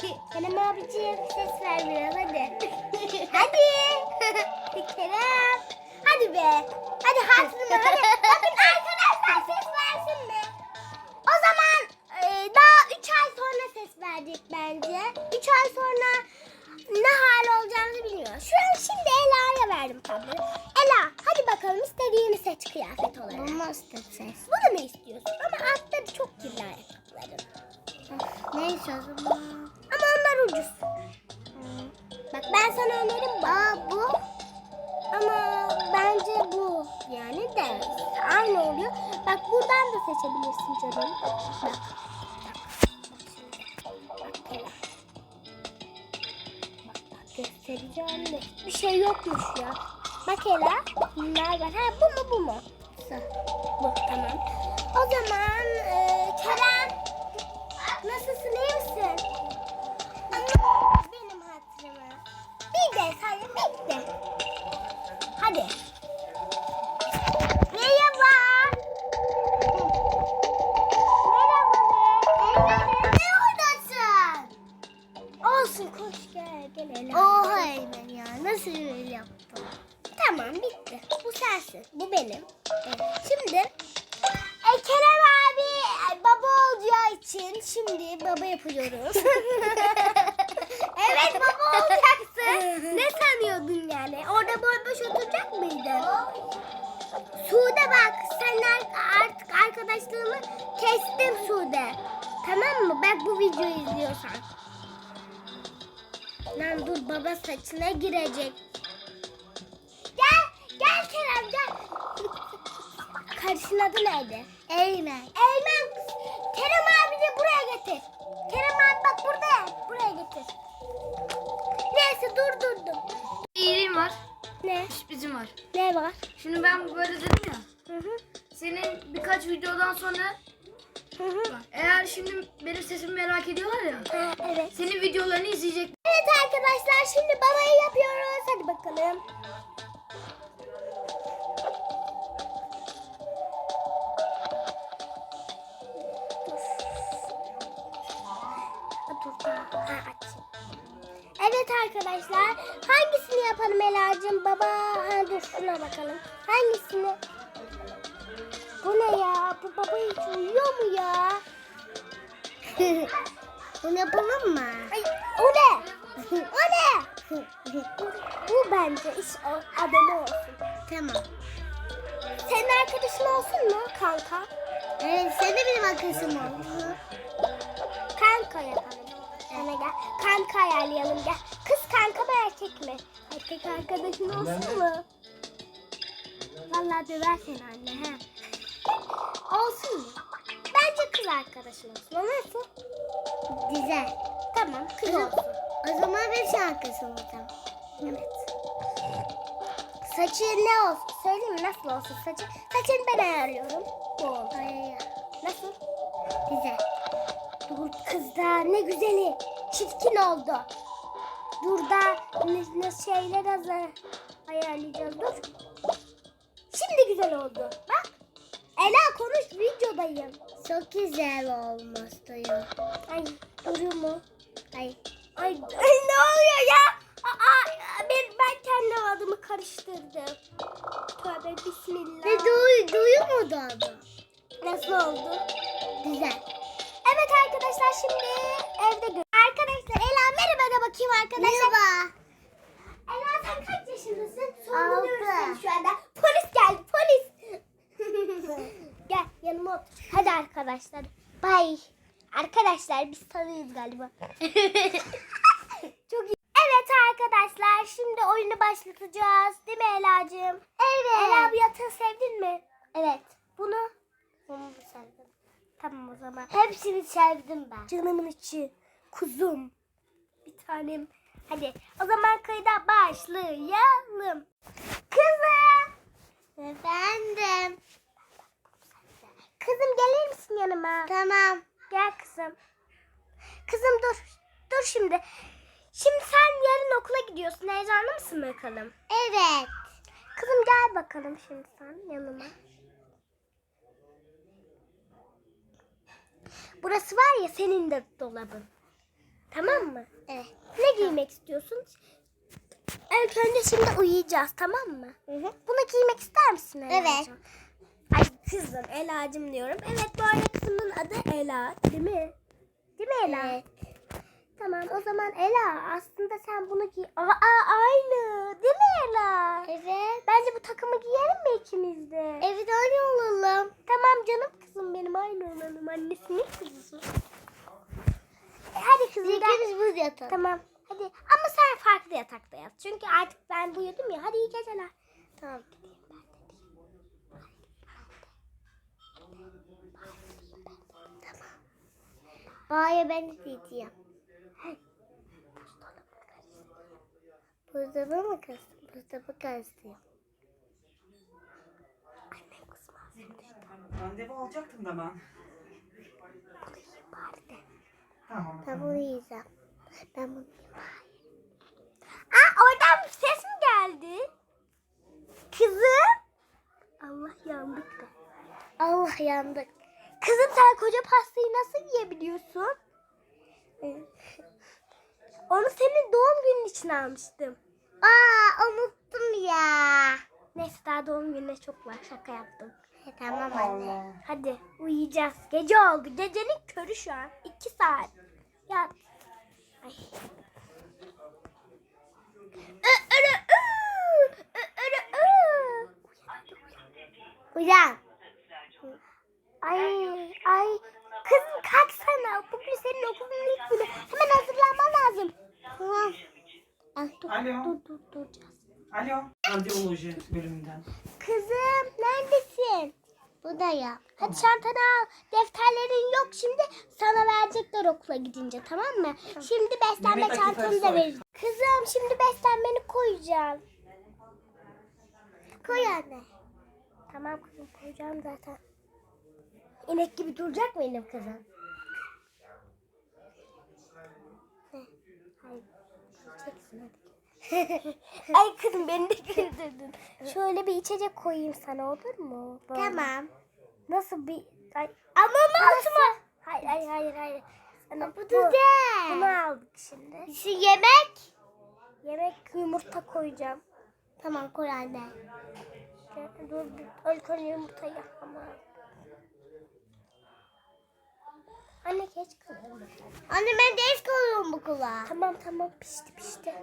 Kerem abiciğim ses ver biraz hadi. hadi. Kerem. Hadi be. Hadi hatırına hadi. Bakın arkadaşlar ses versin mi? O zaman e, daha 3 ay sonra ses verecek bence. 3 ay sonra ne hal olacağını bilmiyor. Şu an şimdi Ela'ya verdim tabloyu. Ela hadi bakalım istediğini seç kıyafet olarak. Olmaz da ses. Bunu mu istiyorsun? Ama altta çok kirli ayakkabıların. Neyse o zaman. Ucuz. Bak ben sana önerim Aa, bu. Ama bence bu. Yani de aynı oluyor. Bak buradan da seçebilirsin canım. Bak. Göstereceğim de. Bir şey yokmuş ya. Bak Ela. Bunlar var. Ha bu mu bu mu? Bu tamam. O zaman e, Kerem. Bir de sadece bir de. Hadi. Merhaba. Merhaba be. Ne oradasın? Olsun koş gel gel hele. Oha Eymen ya nasıl öyle yaptın? Tamam bitti. Bu sensin. Bu benim. Evet. Şimdi e, Kerem abi baba olacağı için şimdi baba yapıyoruz. evet baba olacaksın. ne sanıyordun yani? Orada boy boş oturacak mıydın? Sude bak sen ar- artık arkadaşlığımı kestim Sude. Tamam mı? Bak bu videoyu izliyorsan. Lan dur baba saçına girecek. Gel, gel Kerem gel. Kardeşin adı neydi? Eymen. Eymen. Neyse dur dur dur. İyiliğim var. Ne? Sürprizim var. Ne var? Şimdi ben böyle dedim ya. Hı hı. Senin birkaç videodan sonra Hı hı. eğer şimdi benim sesimi merak ediyorlar ya. Ha, evet. Senin videolarını izleyecek. Evet arkadaşlar şimdi babayı yapıyoruz. Hadi bakalım. Dur. Dur. Ha, aç. Arkadaşlar hangisini yapalım Ela'cığım baba ha, dur şuna bakalım hangisini bu ne ya bu baba hiç uyuyor mu ya Bunu yapalım mı? Ay, o ne? o ne? Bu bence iş adamı olsun. Tamam. Senin arkadaşın olsun mu kanka? Evet sen de benim arkadaşım ol. Kanka yapalım. Sana gel. Kanka ayarlayalım gel. Kanka mı erkek mi? Erkek arkadaşın olsun mu? Vallahi döver seni anne ha. Olsun mu? Bence kız arkadaşın olsun. O nasıl? Güzel. Tamam kız olsun. O zaman ben şarkısı olacağım. Evet. Saçı ne olsun? Söyleyeyim mi nasıl olsun saçı? Saçını ben ayarlıyorum. Bu oldu. Ay, Nasıl? güzel. Dur kız da ne güzeli. Çirkin oldu. Dur da ne, ne şeyler hazır ayarlayacağız. Dur. Şimdi güzel oldu. Bak. Ela konuş videodayım. Çok güzel olmuş diyor. Ay duruyor mu? Ay. Ay, ay ne oluyor ya? Aa, ben, ben kendi adımı karıştırdım. Tövbe bismillah. Ve duy, duyuyor mu da Nasıl oldu? Güzel. Evet arkadaşlar şimdi evde gör. Arkadaşlar Ela merhaba da bakayım arkadaşlar. Merhaba. Ela sen kaç yaşındasın? Altı. seni şu anda. Polis geldi polis. Gel yanıma otur. Hadi arkadaşlar. Bay. Arkadaşlar biz tanıyoruz galiba. Çok iyi. Evet arkadaşlar şimdi oyunu başlatacağız. Değil mi Ela'cığım? Evet. Ela bu yatağı sevdin mi? Evet. Bunu? Bunu da sevdim. Tamam o zaman. Hepsini sevdim ben. Canımın içi. Kuzum. Bir tanem. Hadi o zaman kayıda başlayalım. Kızım. Efendim. Kızım gelir misin yanıma? Tamam. Gel kızım. Kızım dur. Dur şimdi. Şimdi sen yarın okula gidiyorsun. Heyecanlı mısın bakalım? Evet. Kızım gel bakalım şimdi sen yanıma. Burası var ya senin de dolabın. Tamam mı? Evet. Ne giymek istiyorsun? İlk önce şimdi uyuyacağız tamam mı? Bunu giymek ister misin Ela'cığım? Evet. Ay kızım Ela'cığım diyorum. Evet bu arada kızımın adı Ela değil mi? Değil mi Ela? Evet. Tamam o zaman Ela aslında sen bunu giy. Aa aynı değil mi Ela? Evet. Bence bu takımı giyelim mi ikimiz de? Evet öyle olalım. Tamam canım kızım benim aynı olalım annesinin kızısı. Buz yatalım. Tamam. Hadi ama sen farklı yatakta yat. Çünkü artık ben uyudum ya. Hadi iyi geceler. Tamam gideyim ben de. Baya ben de diyeceğim. Buzdolabı mı kastın? Buzdolabı kastım. Annem kızmaz. Randevu alacaktım da ben. Bunu yiyeyim bari de. Tamam. Ben bunu yiyeceğim. Ben bunu yiyeyim. Aa oradan ses mi geldi? Kızım. Allah yandık. Allah yandık. Kızım sen koca pastayı nasıl yiyebiliyorsun? Onu senin doğum günün için almıştım. Aa unuttum ya. Neyse daha doğum gününe çok var. Şaka yaptım. E, tamam anne. Hadi uyuyacağız. Gece oldu. Gecenin körü şu an. İki saat. Yat. Uyan. Ay ay. Kızım kalksana. Bugün senin okulun ilk günü. Hemen hazırlanman lazım. Tamam. Al, dur. Alo. Dur dur duracağız. Alo. Radyoloji bölümünden. Kızım neredesin? Buradayım. Hadi çantanı al. Defterlerin yok şimdi. Verecekler okula gidince tamam mı? Şimdi beslenme çantanı da vereceğim. Kızım şimdi beslenmeni koyacağım. Koy anne. Tamam kızım koyacağım zaten. İnek gibi duracak mı benim kızım? Hayır. Çeksin hadi. Ay kızım beni de güldürdün. Şöyle bir içecek koyayım sana olur mu? Böyle. Tamam. Nasıl bir... Ay, ama altıma. Hayır hayır hayır hayır. Sana bu, güzel. Bunu aldık şimdi. Şu yemek. Yemek yumurta koyacağım. Tamam koy anne. Dur bir önce yumurtayı lazım. Anne geç kızım. Anne ben ders kalıyorum bu kulağa. Tamam tamam pişti pişti.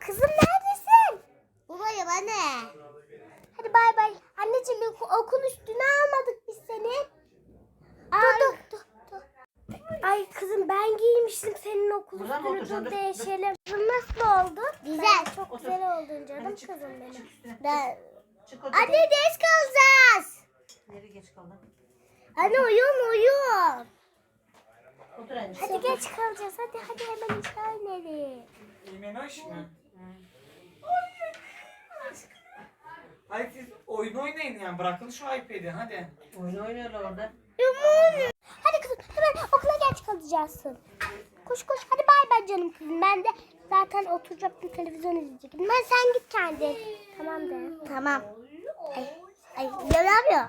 Kızım neredesin? Buradayım anne. Hadi bay bay. Anneciğim oku- okul üstüne almadık biz seni. Dur dur dur. dur. Ay kızım ben giymiştim senin mı dur Dur, değişelim. Kızım nasıl oldu? Güzel. Ben çok Otur. güzel oldun canım Hadi çık. kızım benim. Çık üstüne. Ben... Çık. Anne ders kalacağız. Nereye geç kaldın? Anne uyun uyun. Otur anne. Hadi geç kalacağız. Hadi hadi hemen işe inelim. Menoş mu? Hadi siz oyun oynayın yani bırakın şu iPad'i hadi. Oyun oynuyorlar orada. Hadi kızım hemen okula geç kalacaksın. Koş koş hadi bay bay canım kızım. Ben de zaten oturacaktım televizyon izleyecektim. Ben sen git kendi. Tamam de. Tamam. Ay, ay ne yapıyor?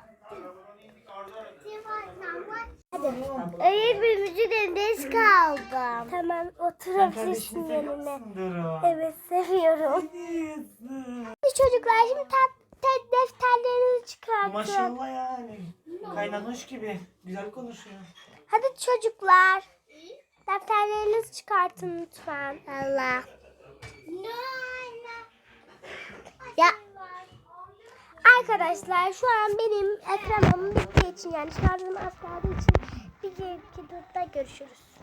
Hadi. Öğretmenimizin ders kaldım. Tamam oturabilirsin Duru. Evet seviyorum. Hadi çocuklar şimdi tat, tat defterlerinizi çıkartın. Maşallah yani. Kaynamış gibi. Güzel konuşuyor. Hadi çocuklar. Çıkartın lütfen. Allah. Ya Arkadaşlar şu an benim ekranım bittiği için yani şarjım az kaldığı için bir iki turda görüşürüz.